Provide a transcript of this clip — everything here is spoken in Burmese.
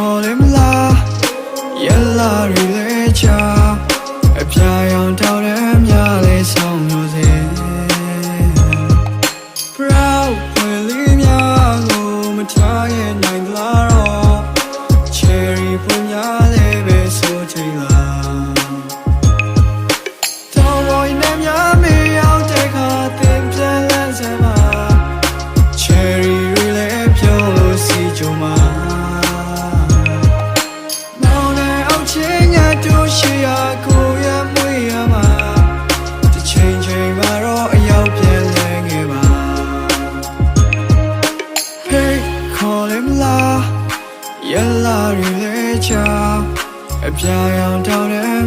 ခေါ်တယ်မလားရလာရီလေချာအပြာရောင်တောက်တဲ့မြလေးဆောင်လို့စေ Proud ဖွယ်လေးများကိုမထားရဲ့နိုင်လားတော့ Cherry ပွင့်များလေးပဲဆိုချင် ရှိရာကိုရမွေရမှာတစ်ချိန်ချိန်မှာတော့အရောက်ပြန်လဲငယ်ပါ Hey call him la ရလာရလေချာအပြာရောင်တောင်းတဲ့